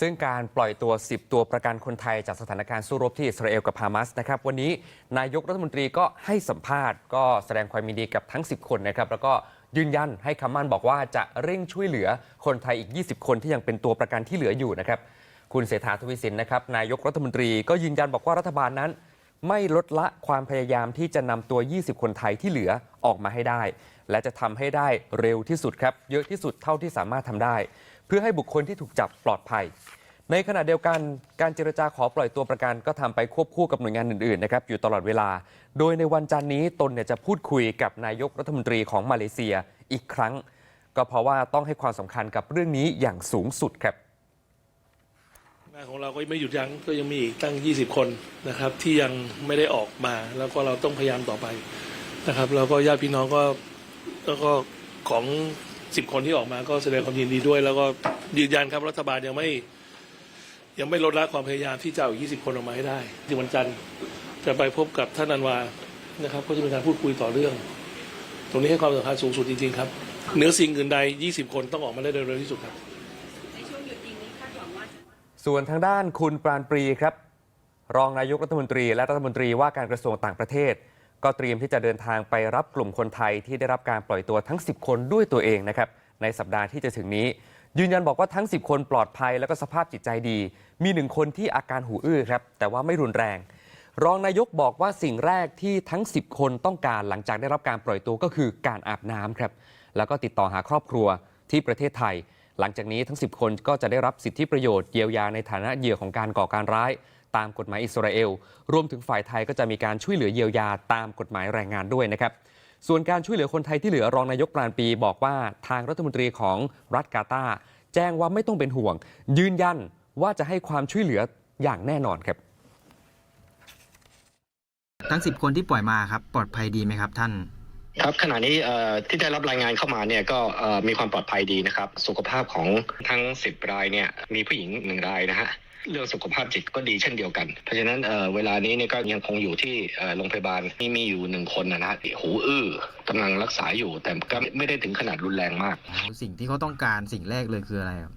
ซึ่งการปล่อยตัว 10 ตัวประกันคนไทยจากสถานการณ์สู้รบที่อิสราเอลกับฮามาสนะครับวันนี้นายกรัฐมนตรีก็ให้สัมภาษณ์ ก็แสดงความยินดีกับทั้ง 10 คนนะครับแล้วก็ยืนยันให้คำมั่นบอกว่าจะเร่งช่วยเหลือคนไทยอีก 20 คนที่ยังเป็นตัวประกันที่เหลืออยู่นะครับคุณเศรษฐาทวีสินนะครับนายกรัฐมนตรีก็ยืนยันบอกว่ารัฐบาลนั้น ไม่ลดละความพยายามที่จะนำตัว 20 คนไทยที่เหลือออกมาให้ได้ และจะทำให้ได้เร็วที่สุดครับเยอะที่สุดเท่าที่สามารถทำได้ เพื่อให้บุคคลที่ถูกจับปลอดภัย ในขณะเดียวกันการเจรจาขอปล่อยตัวประกันก็ทำไปควบคู่กับหน่วยงานอื่นๆนะครับอยู่ตลอดเวลา โดยในวันจันทร์นี้ตนเนี่ยจะพูดคุยกับนายกรัฐมนตรีของมาเลเซียอีกครั้ง ก็เพราะว่าต้องให้ความสำคัญกับเรื่องนี้อย่างสูงสุดครับงานของเราก็ไม่หยุดยั้งก็ยังมีอีกตั้ง 20 คนนะครับ ที่ยังไม่ได้ออกมา แล้วก็เราต้องพยายามต่อไปนะครับ แล้วก็ญาติพี่น้องก็แล้วก็ของ 10 คนที่ออกมาก็แสดงความยินดีด้วย แล้วก็ยืนยันครับรัฐบาลยังไม่ ยังไม่ลดละความพยายามที่จะเอาอีก 20 คนออกมาให้ได้ที่วันจันทร์จะไปพบกับท่านนันวานะครับ ก็จะเป็นการพูดคุยต่อเรื่อง ตรงนี้ให้ความสำคัญสูงสุดจริงๆครับเหนือสิ่งอื่นใด 20 คนต้องออกมาได้เร็วที่สุดครับในช่วงหยุดยิงนี้คาดหวังว่าส่วนทางด้านคุณปราณปรีครับ รองนายกรัฐมนตรีและรัฐมนตรีว่าการกระทรวงต่างประเทศ ก็เตรียมที่จะเดินทางไปรับกลุ่มคนไทยที่ได้รับการปล่อยตัวทั้ง 10 คนด้วยตัวเองนะครับในสัปดาห์ที่จะถึงนี้ ยืนยันบอกว่าทั้ง 10 คนปลอดภัยแล้วก็สภาพจิตใจดี มีหนึ่งคนที่อาการหูอื้อครับแต่ว่าไม่รุนแรง รองนายกบอกว่าสิ่งแรกที่ทั้ง 10 คนต้องการหลังจากได้รับการปล่อยตัวก็คือการอาบน้ำครับแล้วก็ติดต่อหาครอบครัวที่ประเทศไทย หลังจากนี้ทั้ง 10 คนก็จะได้รับสิทธิประโยชน์เยียวยาในฐานะเหยื่อของการก่อการร้าย ตามกฎหมายอิสราเอล รวมถึงฝ่ายไทยก็จะมีการช่วยเหลือเยียวยาตามกฎหมายแรงงานด้วยนะครับ ส่วนการช่วยเหลือคนไทยที่เหลือรองนายกปราณปีบอกว่าทางรัฐมนตรีของรัฐกาตาแจ้งว่าไม่ต้องเป็นห่วง ยืนยันว่าจะให้ความช่วยเหลืออย่างแน่นอนครับ ทั้ง 10 คนที่ปล่อยมาครับ ปลอดภัยดีไหมครับท่าน ครับขณะนี้ที่ได้รับรายงานเข้ามาเนี่ยก็มีความปลอดภัยดีนะครับ สุขภาพของทั้ง 10 รายเนี่ยมีผู้หญิงหนึ่งรายนะฮะเรื่องสุขภาพจิตก็ดีเช่นเดียวกัน เพราะฉะนั้นเเวลานี้เนี่ยก็ยังคงอยู่ที่โรงพยาบาลมีมีอยู่หนึ่งคนนะฮะหูอื้อกำลังรักษาอยู่แต่ก็ไม่ได้ถึงขนาดรุนแรงมาก สิ่งที่เขาต้องการสิ่งแรกเลยคืออะไรครับ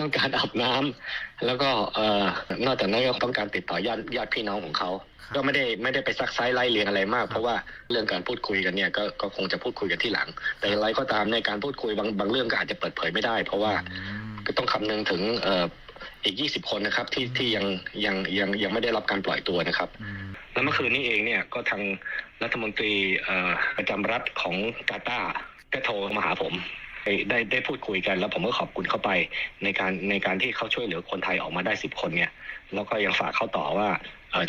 ต้องการอาบน้ำแล้วก็เอ่อนอกจากนั้นก็ต้องการติดต่อญาติญาติพี่น้องของเขาครับก็ไม่ได้ไม่ได้ไปซักไซไล่เรียงอะไรมาก เพราะว่าเรื่องการพูดคุยกันเนี่ยก็ก็คงจะพูดคุยกันที่หลัง แต่อย่างไรก็ตามในการพูดคุยบางบางเรื่องก็อาจจะเปิดเผยไม่ได้ เพราะว่าอืมก็ต้องคำนึงถึงเอ่ออีก 20 คนนะครับที่ที่ยังยังยังยังไม่ได้รับการปล่อยตัวนะครับอืมแล้วเมื่อคืนนี้เองเนี่ยก็ทางรัฐมนตรีเอ่อประจำรัฐของกาตาร์ก็โทรมาหาผม ได้ได้พูดคุยกัน แล้วผมก็ขอบคุณเข้าไปในการในการที่เขาช่วยเหลือคนไทยออกมาได้สิบคนเนี่ยแล้วก็ยังฝากเขาต่อว่า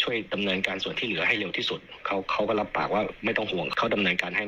ช่วยดำเนินการส่วนที่เหลือให้เร็วที่สุดเขาเขาก็รับปากว่าไม่ต้องห่วงเขาดำเนินการให้